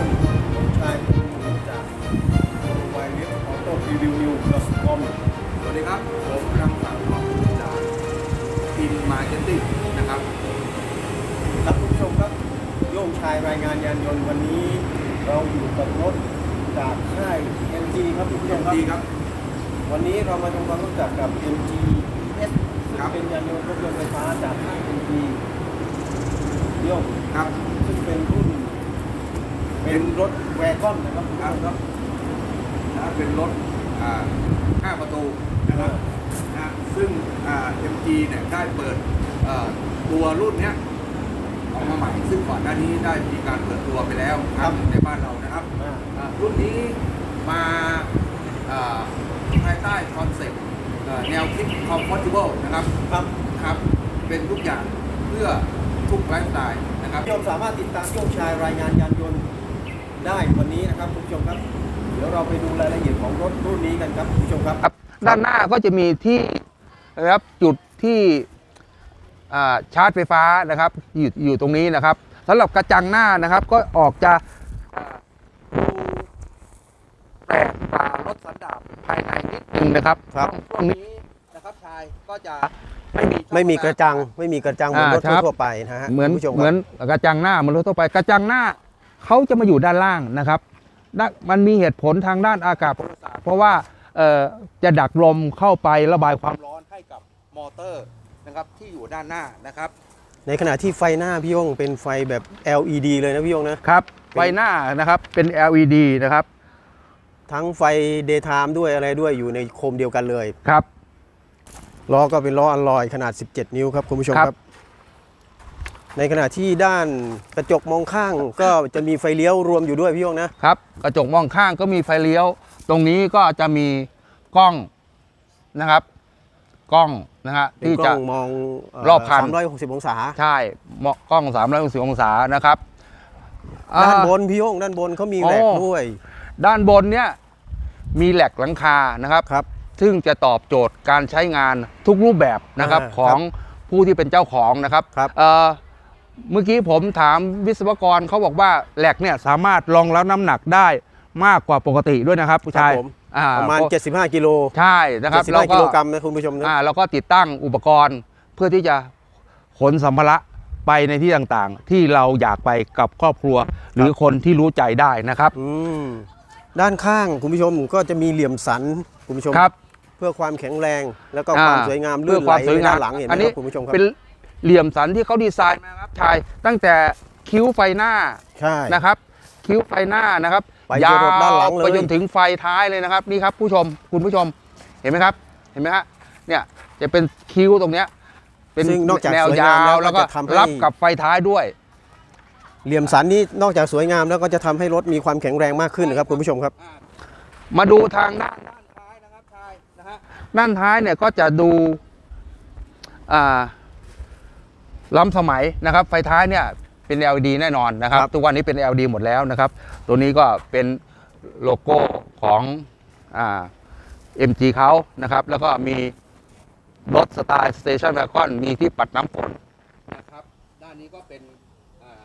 ชมผมชายจากวายเว็บออโต้รีวิวนิวคอมสวัสดีครับ ผมรังสรรค์ทองภูมิจากทีมมาร์เก็ตติ้งนะครับครับคุณผู้ชมครับโยงชายรายงานยานยนต์วันนี้ เราอยู่กับรถจากค่าย MG ครับคุณผู้ชมครับ ดีครับ วันนี้เรามาทำความรู้จักกับ MG S ซึ่งครับ เป็นยานยนต์รถยนต์ไฟฟ้าจากค่าย MG โยงครับ ซึ่งเป็นรุ่น เป็นรถแวร์กอนนะครับคุณผู้คชรับมครับนะเป็นรถอ่าห้าประตูนะครับนะซึ่งอ่า MG เนี่ยได้เปิดอ่าตัวรุ่นเนี้ยออกมาใหม่ ซึ่งก่อนหน้านี้ได้มีการเปิดตัวไปแล้วครั้งหนึ่งในบ้านเรานะครับอ่าอ่ารุ่นนี้มาอ่าภายใต้คอนเซ็ปต์อ่าแนวคิด comfortable นะครับครับครับ เป็นทุกอย่างเพื่อทุกไลฟ์สไตล์นะครับคุณผู้ชมสามารถติดตามโชคชายรายงานยานยนต์ ได้วันนี้นะครับคุณผู้ชมครับ เดี๋ยวเราไปดูรายละเอียดของรถรุ่นนี้กันครับคุณผู้ชมครับครับ ด้านหน้าก็จะมีที่นะครับจุดที่อ่าชาร์จไฟฟ้านะครับอยู่อยู่ตรงนี้นะครับสำหรับกระจังหน้านะครับก็ออกจะอ่าดูแปลกกว่ารถสันดาปภายในนิดนึงนะครับครับ ช่วงนี้นะครับชายก็จะไม่มีช่องไม่มีกระจัง ไม่มีกระจังเหมือนอ่ารถครับ ทั่วๆไปนะฮะเหมือนคุณผู้ชมเหมือนครับกระจังหน้าเหมือนรถทั่วไปกระจังหน้า เขาจะมาอยู่ด้านล่างนะครับด้านมันมีเหตุผลทางด้านอากาศประสาทเพราะว่าเอ่อจะดักลมเข้าไประบายความร้อนให้กับมอเตอร์นะครับที่อยู่ด้านหน้านะครับ ในขณะที่ไฟหน้าพี่ยงเป็นไฟแบบ LED เลยนะพี่ยงนะครับไฟหน้านะครับเป็น LED นะครับ ทั้งไฟ daytime ด้วยอะไรด้วยอยู่ในโคมเดียวกันเลยครับล้อก็เป็นล้ออัลลอยขนาด 17 นิ้วครับคุณผู้ชมครับครับ ในขณะที่ด้านกระจกมองข้างก็จะมีไฟเลี้ยวรวมอยู่ด้วยพี่ยงนะครับ กระจกมองข้างก็มีไฟเลี้ยว ตรงนี้ก็จะมีกล้องนะครับ กล้องนะฮะเป็นที่กล้จะองมองเรอบคัน360 องศา ใช่เหมาะกล้อง 360 องศานะครับ ด้านอ่บนพี่โยงด้านบนเขามีแหลกโอ้ด้วย ด้านบนเนี่ยมีแหลกหลังคานะครับครับ ซึ่งจะตอบโจทย์การใช้งานทุกรูปแบบนะครับอ่าของผู้ที่เป็นเจ้าของนะครับครับ เอ่อเมื่อกี้ผมถามวิศวกรเขาบอกว่าแหลกเนี่ยสามารถรองรับน้ำหนักได้มากกว่าปกติด้วยนะครับผู้ครัชายผมอ่ประมาณเพ75 กิโลใช่นะครับแล้ว75กิโลกรัมนะคุณผู้ชมนะอ่าเราก็ติดตั้งอุปกรณ์เพื่อที่จะขนสัมภาระไปในที่ต่างๆ ที่เราอยากไปกับครอบครัว หรือคนที่รู้ใจได้นะครับอืมด้านข้างคุณผู้ชมก็จะมีเหลี่ยมสันคุณผู้ชมครับ เพื่อความแข็งแรงแล้วก็อ่ความสวยงามลื่นไหลเพื่อความสวยงามด้านหลังเห็นไหมอันคนี้รับคุณผู้ชมครับ เป็นเหลี่ยมสันที่เขาดีไซน์มาครับชายตั้งแต่คิ้วไฟหน้าใช่นะครับ คิ้วไฟหน้านะครับไปจรดด้านหลังเลยไปจนถึงไฟท้ายเลยนะครับนี่ครับผู้ชมคุณผู้ชมเห็นไหมครับ เห็นไหมฮะเนี่ยจะเป็นคิ้วตรงเนี้ยเป็นซึ่งนอกจากแนวสวยยางามแล้ววแล้วก็จะทำให้รับกับไฟท้ายด้วย เหลี่ยมสันนี้นอกจากสวยงามแล้วก็จะทำให้รถมีความแข็งแรงมากขึ้นนะครับคุณผู้ชมครับ มาดูทางด้านด้านท้ายนะครับชายนะฮะด้านท้ายเนี่ยก็จะดูอ่า ล้ำสมัยนะครับ ไฟท้ายเนี่ยเป็น LED แน่นอนนะครับครับ ทุกวันนี้เป็น LED หมดแล้วนะครับ ตัวนี้ก็เป็นโลโก้ของอ่า MG เขานะครับ แล้วก็มีรถสไตล์สเตชันแวคอนมีที่ปัดน้ำฝนนะครับ ด้านนี้ก็เป็นอ่า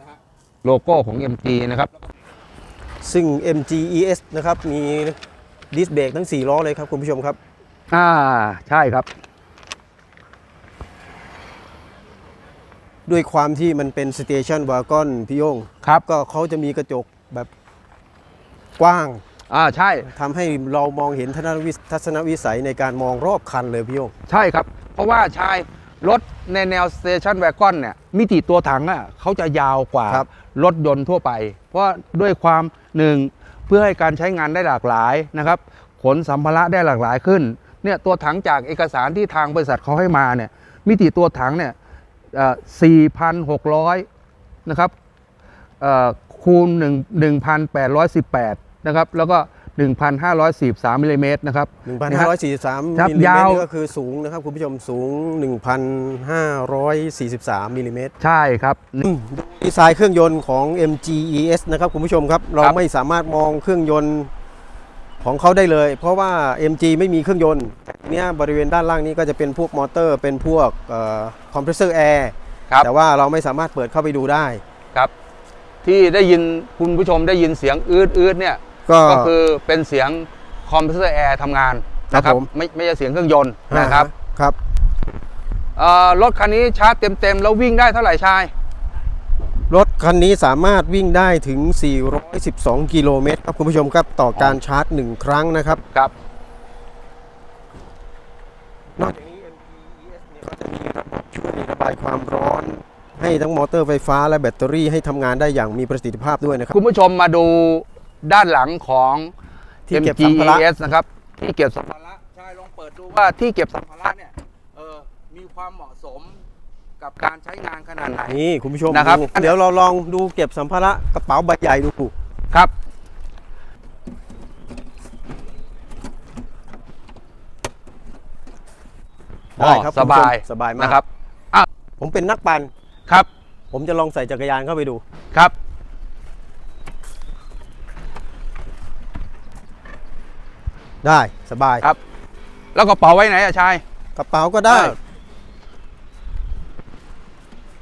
นะฮะโลโก้ของ MG นะครับ ซึ่ง MG ES นะครับ มีดิสเบรกทั้ง 4 ล้อเลยครับ คุณผู้ชมครับ อ่า ใช่ครับ ด้วยความที่มันเป็นสเตชันวากอนพี่โยงครับ ก็เขาจะมีกระจกแบบกว้างอ่าใช่ทำให้เรามองเห็นทัศนวิทัศนวิสัยในการมองรอบคันเลยพี่โยงใช่ครับ เพราะว่าชายรถในแนวสเตชันแวกอนเนี่ยมิติตัวถังอะเขาจะยาวกว่าครับรถยนต์ทั่วไป เพราะว่าด้วยความหนึ่งเพื่อให้การใช้งานได้หลากหลายนะครับ ขนสัมภาระได้หลากหลายขึ้นเนี่ยตัวถังจากเอกสารที่ทางบริษัทเขาให้มาเนี่ยมิติตัวถังเนี่ยเอ่อ 4,600 นะครับเอ่อคูณ1 1,818 นะครับ แล้วก็ 1,543มิลลิเมตรนะครับ1,543ครับมิลลิเมตยารวนี่ก็คือสูงนะครับ คุณผู้ชมสูง 1,543มิลลิเมตรใช่ครับดีไซน์เครื่องยนต์ของ MG ES นะครับ คุณผู้ชมครับ เราครับไม่สามารถมองเครื่องยนต์ ของเขาได้เลย เพราะว่า MG ไม่มีเครื่องยนต์เนี่ยบริเวณด้านล่างนี้ก็จะเป็นพวกมอเตอร์ เป็นพวกคอมเพรสเซอร์แอร์ครับแต่ว่าเราไม่สามารถเปิดเข้าไปดูได้ครับ ที่ได้ยินคุณผู้ชมได้ยินเสียงอืดอืดเนี่ยก็ก็คือเป็นเสียงคอมเพรสเซอร์แอร์ทำงานนะคครัรับบผมไม่ไม่ใช่เสียงเครื่องยนต์นะครับครับเอ่อรถคันนี้ชาร์จเต็มๆแล้ววิ่งได้เท่าไหร่ชาย รถคันนี้สามารถวิ่งได้ถึง 412 กิโลเมตรครับคุณผู้ชมครับต่อการชาร์จ 1 ครั้งนะครับครับนอกจากนี้ MPES เนี่ยก็จะมีระบบช่วยระบายความร้อน ให้ทั้งมอเตอร์ไฟฟ้าและแบตเตอรี่ให้ทำงานได้อย่างมีประสิทธิภาพด้วยนะครับ คุณผู้ชมมาดูด้านหลังของ ที่เก็บสัมภาระ MGES นะครับ ที่เก็บสัมภาระชายลองเปิดดูว่าที่เก็บสัมภาระเนี่ยเออมีความเหมาะสม กับการใช้งานขนาดไหน นี่คุณผู้ชมนะครับดูเดี๋ยวเราลองดูเก็บสัมภาระกระเป๋าใบใหญ่ดูครับ ได้ครับสบาย คุณผู้ชมสบายมากนะครับผมเป็นนักปั่นครับผมจะลองใส่จักรยานเข้าไปดู ครับ ได้สบายครับ แล้วกระเป๋าไว้ไหนอะชาย กระเป๋าก็ได้ เออ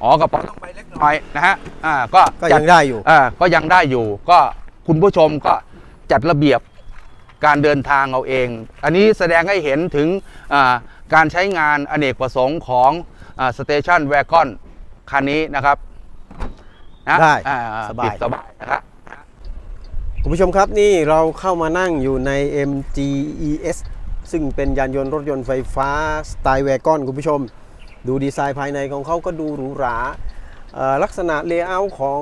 อ๋อกระเป๋าต้องไปเล็กหน่อยนะฮะอ่าก็ก็จัยังได้อยู่ อ่าก็ยังได้อยู่ ก็คุณผู้ชมก็จัดระเบียบการเดินทางเอาเอง อันนี้แสดงให้เห็นถึงอ่าการใช้งานอเนกประสงค์ของสเตชันแวกอนคันนี้นะครับนะได้อ่สบาย ปิดสบายนะครับ คุณผู้ชมครับนี่เราเข้ามานั่งอยู่ใน MGES ซึ่งเป็นยานยนต์รถยนต์ไฟฟ้าสไตล์แวกอนคุณผู้ชม ดูดีไซน์ภายในของเขาก็ดูหรูหราเอ่อลักษณะเลเยอร์ของ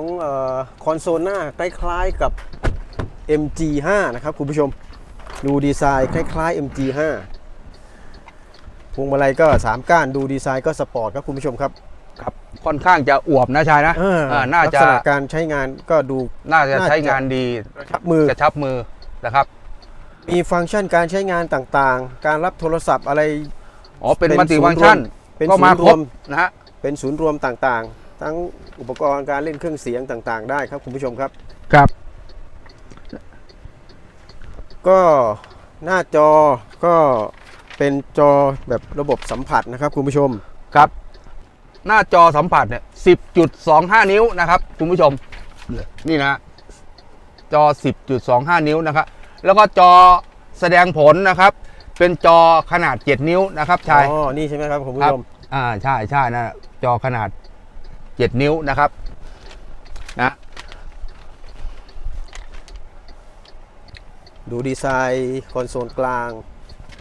คอนโซลหน้าคล้ายๆกับ MG5 นะครับคุณผู้ชม ดูดีไซน์คล้ายๆ MG5 พวงมาลัยก็ 3 ก้านดูดีไซน์ก็สปอร์ตครับคุณผู้ชมครับครับค่อนข้างจะอวบนะชายนะเอออ่าน่าลักจะษณะการใช้งานก็ดูน่าจะน่าจะใช้งานดีชับมือกระชับมือนะครับ มีฟังก์ชันการใช้งานต่างๆ การรับโทรศัพท์อะไรอ๋อเป็นเป็นมัลติศูฟันงย์ก์ชันรวม เป็นก็มาศูนย์ครรวบมนะฮะเป็นศูนย์รวมต่างๆ ทั้งอุปกรณ์การเล่นเครื่องเสียงต่างๆ ได้ครับคุณผู้ชมครับ ครับ ก็หน้าจอก็เป็นจอแบบระบบสัมผัสนะครับคุณผู้ชม ครับ หน้าจอสัมผัสเนี่ย10.25 นิ้วนะครับ คุณผู้ชม นี่นะฮะจอ 10.25 นิ้วนะครับ แล้วก็จอแสดงผลนะครับ เป็นจอขนาด 7 นิ้วนะครับชาย อ๋อ นี่ใช่ไหมครับคุณผู้ครับชม อ่าใช่ใช่นะจอขนาด7นิ้วนะครับ นะ ดูดีไซน์คอนโซลกลาง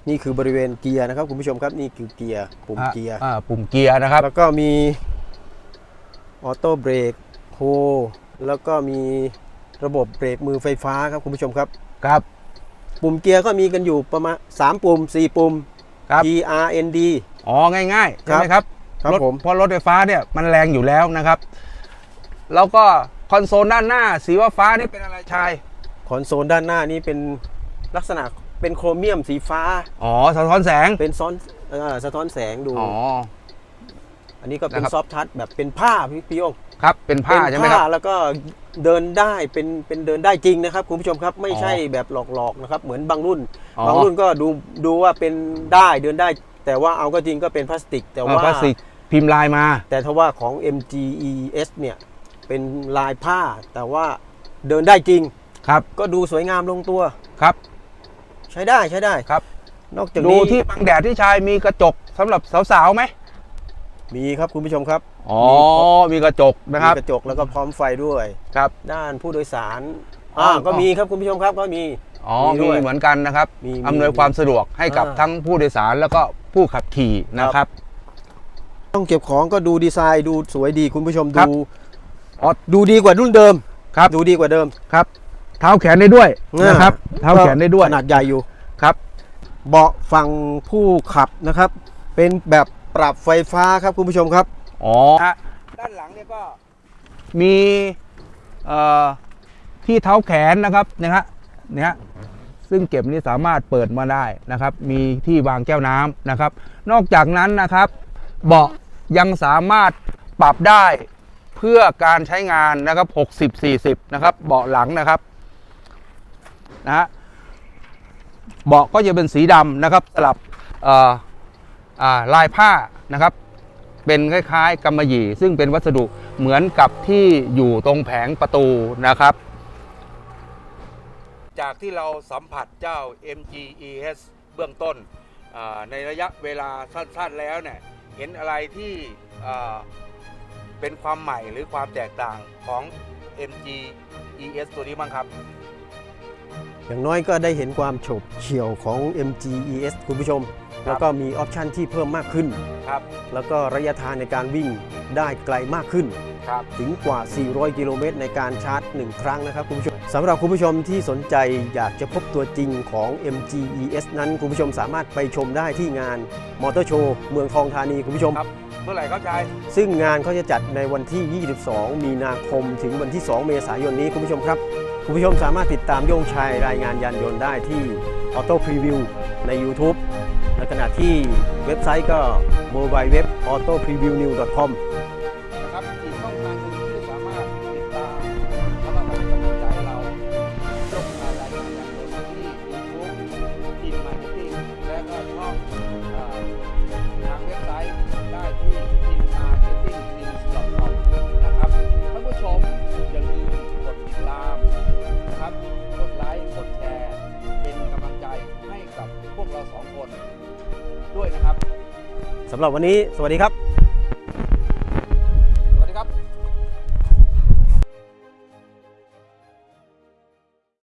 นี่คือบริเวณเกียร์นะครับคุณผู้ชมครับนี่คือเกียร์ปุ่มเกียร์อ่าปุ่มเกียร์นะครับ แล้วก็มีออโต้เบรกโฮแล้วก็มีระบบเบรกมือไฟฟ้าครับคุณผู้ชมครับครับ ปุ่มเกียร์ก็มีกันอยู่ประมาณ 3 ปุ่ม 4 ปุ่มครับ P R N D อ๋อง่ายๆใช่ไหมครับครับรถผมเพราะรถไฟฟ้าเนี่ยมันแรงอยู่แล้วนะครับ แล้วก็คอนโซลด้านหน้า สีว่าฟ้านี่เป็นอะไรชายคอนโซลด้านหน้านี้เป็นลักษณะเป็นโครเมียมสีฟ้า อ๋อสะท้อนแสงเป็นซ้อนเอ่อสะท้อนแสงดูอ๋ออันนี้ก็เป็นนะครับซอฟทัชแบบเป็นผ้าพี่พี่โยงครับ เป็นผ้าเป็นใช่ไหมครับแล้วก็เดินได้เป็นเป็นเดินได้จริงนะครับคุณผู้ชมครับไม่อ๋อใช่แบบหลอกๆนะครับ เหมือนบางรุ่นอ๋อบางรุ่นก็ดูดูว่าเป็นได้เดินได้ แต่ว่าเอาก็จริงก็เป็นพลาสติก แต่เออว่าพลาสติกพิมพ์ลายมา แต่ถ้าว่าของ MGES เนี่ยเป็นลายผ้า แต่ว่าเดินได้จริงครับ ก็ดูสวยงามลงตัวครับ ใช้ได้ใช้ได้ครับ นอกจากดูนี้ที่บังแดดที่ชายมีกระจกสำหรับสาวๆไหมมีครับคุณผู้ชมครับอ๋อมีกระจกนะครับมีกระจกแล้วก็พร้อมไฟด้วย ครับ ด้านผู้โดยสาร อ๋ออ่าอ๋อก็มีครับคุณผู้ชมครับก็มี อ๋อมีด้มีวยเหมือนกันนะครับมีมีอำนวยความสะดวกให้กับอ่า ทั้งผู้โดยสารแล้วก็ผู้ขับขี่นะครับ ต้องเก็บของก็ดูดีไซน์ดูสวยดีคุณผู้ชมครับดูอ๋อดูดีกว่ารุ่นเดิมครับดูดีกว่าเดิม ครับ เท้าแขนได้ด้วยนะครับอ่าเท้าแขนได้ด้วยขนาดใหญ่อยู่ ครับ เบาะฝั่งผู้ขับนะครับ เป็นแบบปรับไฟฟ้าครับคุณผู้ชมครับ อ๋อด้านหลังเนี่ยก็มีเอ่อ ที่เท้าแขนนะครับนะฮะเนี่ยฮะซึ่งเก็บนี่สามารถเปิดมาได้นะครับ มีที่วางแก้วน้ำนะครับ นอกจากนั้นนะครับ เบาะยังสามารถปรับได้เพื่อการใช้งานนะครับ 60 40 นะครับ เบาะหลังนะครับนะฮะเบาะก็จะเป็นสีดำนะครับสลับลายผ้านะครับ เป็นคล้ายๆกำมะหยี่ ซึ่งเป็นวัสดุเหมือนกับที่อยู่ตรงแผงประตูนะครับ จากที่เราสัมผัสเจ้า MGES เบื้องต้นอ่าในระยะเวลาสั้นๆแล้วเนี่ยเห็นอะไรที่อ่าเป็นความใหม่หรือความแตกต่างของ MGES ตัวนี้บ้างครับ อย่างน้อยก็ได้เห็นความโฉบเฉี่ยวของ MG ES คุณผู้ชม แล้วก็มีออปชันที่เพิ่มมากขึ้นครับแล้วก็ระยะทางในการวิ่งได้ไกลมากขึ้นครับถึงกว่า 400 กิโลเมตรในการชาร์จ 1 ครั้งนะครับคุณผู้ชม สำหรับคุณผู้ชมที่สนใจอยากจะพบตัวจริงของ MG ES นั้นคุณผู้ชมสามารถไปชมได้ที่งานมอเตอร์โชว์เมืองทองธานีคุณผู้ชม ครับ เมื่อไหร่เข้าใจซึ่งงานเขาจะจัดในวันที่ 22 มีนาคมถึงวันที่ 2 เมษายนนี้คุณผู้ชมครับ คุณผู้ชมสามารถติดตามโยงชัยรายงานยานยนต์ได้ที่ Auto Preview ใน YouTube ในขณะที่เว็บไซต์ก็ www.autopreviewnew.com นะครับ หรับวันนี้ สวัสดีครับ